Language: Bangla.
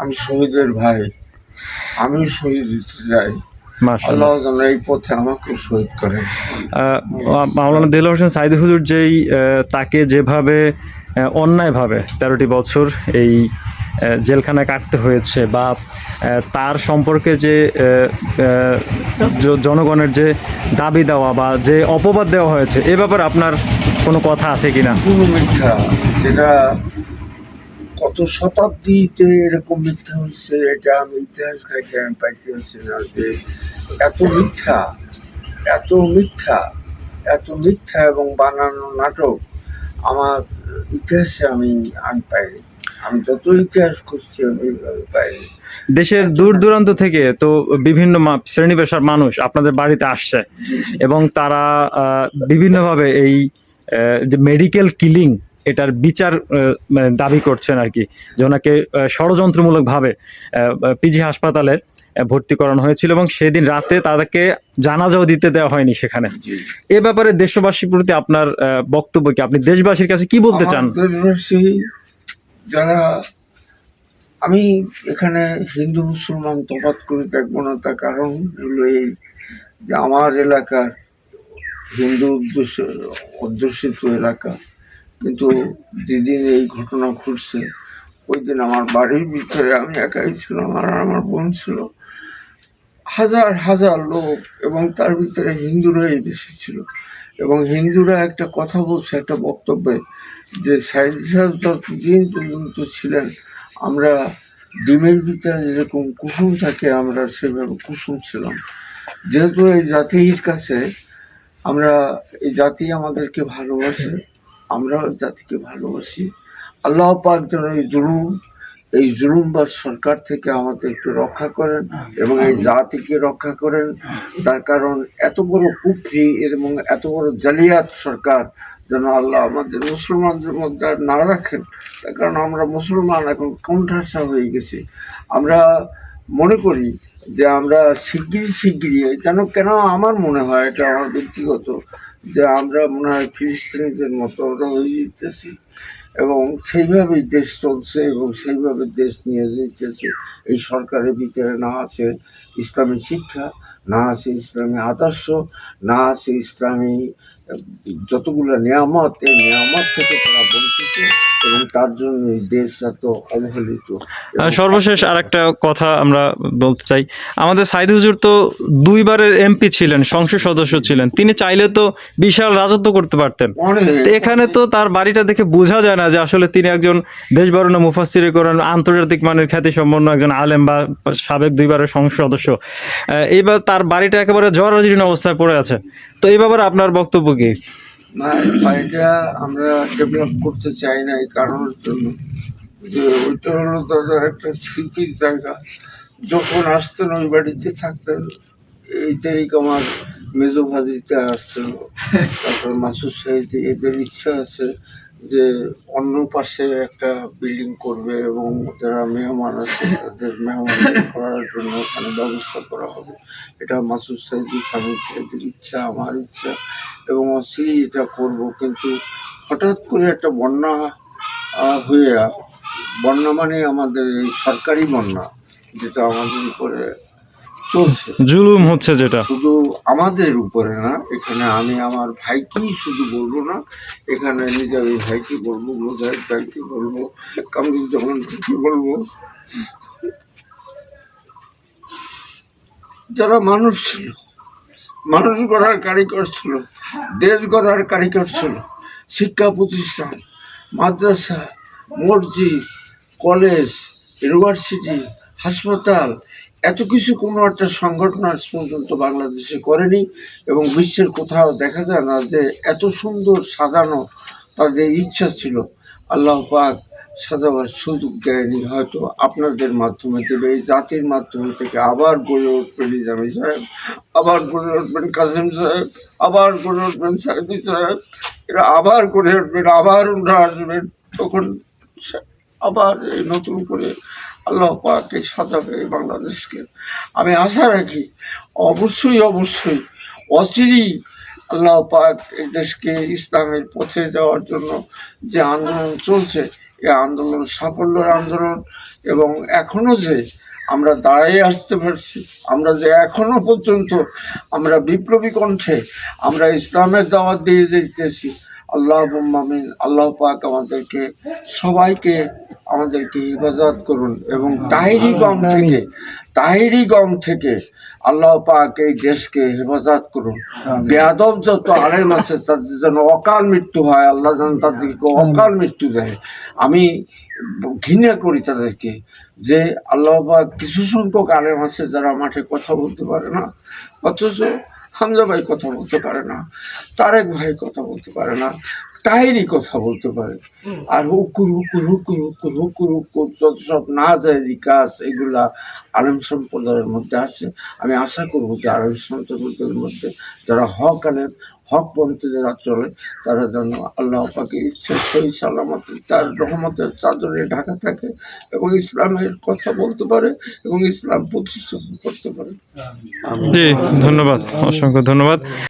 আমি শহীদের ভাই আমি শহীদ হতে চাই আল্লাহ এই পথে আমাকে শহীদ করেন। মাওলানা দেল হোসেন সাইদ হুজুর যেই তাকে যেভাবে অন্যায়ভাবে তেরোটি বছর এই জেলখানায় কাটতে হয়েছে বা তার সম্পর্কে যে জনগণের যে দাবি দেওয়া বা যে অপবাদ দেওয়া হয়েছে এ ব্যাপারে আপনার কোনো কথা আছে কিনা? পুরো মিথ্যা যেটা কত শতাব্দীতে এরকম মিথ্যা হয়েছে এটা আমি ইতিহাস ঘাইতে আমি পাইতেছি না যে এত মিথ্যা এত মিথ্যা এত মিথ্যা এবং বানানো নাটক আমার ইতিহাসে আমি আমি পাইনি। আমি যত ইতিহাস খুঁজছি আমি পাইনি। দেশের দূর দূরান্ত থেকে তো বিভিন্ন শ্রেণি পেশার মানুষ আপনাদের বাড়িতে আসছে এবং তারা বিভিন্নভাবে এই যে মেডিকেল কিলিং এটার বিচার মানে দাবি করছেন আর কি যে ওনাকে ষড়যন্ত্রমূলকভাবে পিজি হাসপাতালে ভর্তি করানো হয়েছিল এবং সেদিন রাতে তাদেরকে জানাজাও দিতে দেওয়া হয়নি সেখানে। এ ব্যাপারে দেশবাসীর প্রতি আপনার বক্তব্য কি? আপনি দেশবাসীর কাছে কি বলতে চান? যারা আমি এখানে হিন্দু মুসলমান তফাৎ করে দেখব না তার কারণ হলো এই যে আমার এলাকার হিন্দু অধ্যুষ অধ্যুষিত এলাকা। কিন্তু যেদিন এই ঘটনা ঘটছে ওই দিন আমার বাড়ির ভিতরে আমি একাই ছিলাম আর আমার বোন ছিল। হাজার হাজার লোক এবং তার ভিতরে হিন্দুরাই বেশি ছিল। এবং হিন্দুরা একটা কথা বলছে, একটা বক্তব্যে যে সাহেব যতদিন পর্যন্ত ছিলেন, আমরা ডিমের ভিতরে যেরকম কুসুম থাকে, আমরা সেভাবে কুসুম ছিলাম। যেহেতু এই জাতির কাছে, আমরা এই জাতি আমাদেরকে ভালোবাসে আমরাও জাতিকে ভালোবাসি। আল্লাহ পাক যেন এই জুলুম এই জুলুমবার সরকার থেকে আমাদেরকে রক্ষা করেন এবং এই জাতিকে রক্ষা করেন। তার কারণ এত বড় কুফরি এবং এত বড় জালিয়াত সরকার যেন আল্লাহ আমাদের মুসলমানদের মধ্যে না রাখেন। তার কারণ আমরা মুসলমান এখন কোণঠাসা হয়ে গেছি। আমরা মনে করি যে আমরা শিগগিরই শিগগিরই যেন কেন আমার মনে হয় এটা আমার ব্যক্তিগত যে আমরা মনে হয় ফিলিস্তিনিদের মতো আমরা এবং সেইভাবেই দেশ চলছে এবং সেইভাবে দেশ নিয়ে যেতেছে। এই সরকারের ভিতরে না আছে ইসলামী শিক্ষা, না আছে ইসলামী আদর্শ, না আছে ইসলামী যতগুলো নিয়ামত এই নিয়ামত থেকে তারা বঞ্চিত এবং তার জন্য এই দেশ এত অবহেলিত। সর্বশেষ আর একটা কথা আমরা বলতে চাই। আমাদের সাইদ হুজুর তো দুইবারের এমপি ছিলেন সংসদ সদস্য ছিলেন। তিনি চাইলে তো বিশাল রাজত্ব করতে পারতেন। এখানে তো তার বাড়িটা দেখে বোঝা যায় না যে আসলে তিনি একজন দেশবরণ মুফাসির করেন আন্তর্জাতিক মানের খ্যাতি সম্পন্ন একজন আলেম বা সাবেক দুইবারের সংসদ সদস্য। এইবার তার বাড়িটা একেবারে জরাজীর্ণ অবস্থায় পড়ে আছে। তো এই ব্যাপারে আপনার বক্তব্য কি? না, এই আমরা ডেভেলপ করতে চাই না এই কারণের জন্য। যে ওইটা হলো তাদের একটা স্মৃতির জায়গা। যখন আসতেন ওই বাড়িতে থাকতেন, এই তারিখ আমার মেজো ভাজিতে আসছিল, তারপর মাসুর সাহিতে এদের ইচ্ছা আছে। যে অন্য পাশে একটা বিল্ডিং করবে এবং যারা মেহমান আছে, তাদের মেহমান করার জন্য ওখানে ব্যবস্থা করা হবে। এটা মাসুদ সাহিদি স্বামী সাহিদের ইচ্ছা, আমার ইচ্ছা এবং অচিরেই এটা করব। কিন্তু হঠাৎ করে একটা বন্যা হয়ে, বন্যা মানে আমাদের এই সরকারি বন্যা, যেটা আমাদের উপরে চলছে। জুলুম হচ্ছে যেটা। শুধু আমাদের উপরে না এখানে আমি আমার ভাইকেই শুধু বলব না এখানে নিজামী ভাইকে বলব মুজাহিদ ভাইকে বলব কামরুজ্জামান ভাইকে বলব। যারা মানুষ ছিল মানুষ গড়ার কারিগর ছিল দেশ গড়ার কারিগর ছিল শিক্ষা প্রতিষ্ঠান মাদ্রাসা মসজিদ কলেজ ইউনিভার্সিটি হাসপাতাল এত কিছু কোনো একটা সংগঠন আজ পর্যন্ত বাংলাদেশে করেনি এবং বিশ্বের কোথাও দেখা যায় না যে এত সুন্দর সাজানো তাদের ইচ্ছা ছিল। আল্লাহ পাক সাজাবার সুযোগ দেয়নি। হয়তো আপনাদের মাধ্যমে দেবে, এই জাতির মাধ্যমে থেকে আবার গড়ে উঠবেন নিজামী সাহেব, আবার গড়ে উঠবেন কাসিম সাহেব, আবার গড়ে উঠবেন সাইদি সাহেব, এরা আবার গড়ে উঠবেন, আবার ওনারা আসবেন, তখন আবার নতুন করে আল্লাহ পাকে সাজাবে এই বাংলাদেশকে। আমি আশা রাখি, অবশ্যই অবশ্যই অচিরেই আল্লাহ পাক এই দেশকে ইসলামের পথে যাওয়ার জন্য যে আন্দোলন চলছে এই আন্দোলন সাফল্যের আন্দোলন এবং এখনও যে আমরা দাঁড়িয়ে আসতে পারছি, আমরা যে এখনও পর্যন্ত আমরা বিপ্লবী কণ্ঠে আমরা ইসলামের দাওয়াত দিয়ে দিতেছি আল্লাহ মামিন আল্লাহ পাক আমাদেরকে সবাইকে আমাদেরকে হেফাজত করুন এবং তাহিরি গম থেকে তাহিরি গম থেকে আল্লাহ পাক এই দেশকে হেফাজত করুন। বেয়াদব যত আলেম আছে তাদের যেন অকাল মৃত্যু হয় আল্লাহ যেন তাদেরকে অকাল মৃত্যু দেয়। আমি ঘৃণা করি তাদেরকে যে আল্লাহ পাক কিছু সংখ্যক আলেম আছে যারা মাঠে কথা বলতে পারে না অথচ হামজা ভাই কথা বলতে পারে না তারেক ভাই কথা বলতে পারে না। তাহেরই কথা বলতে পারে। আর হুকুর হুকুর হুকুর হুকুর হুকুর হুকুর যত সব না যায় কাজ এগুলা আলেম সম্প্রদায়ের মধ্যে আছে আমি আশা করব যে আলেম সম্প্রদায়ের মধ্যে যারা হক আলেম হক পন্থে যারা চলে তারা যেন আল্লাহ পাকে ইচ্ছে সেই সালামতে তার রহমতের চাদরে ঢাকা থাকে এবং ইসলামের কথা বলতে পারে এবং ইসলাম প্রতিষ্ঠা করতে পারে। জি ধন্যবাদ। অসংখ্য ধন্যবাদ।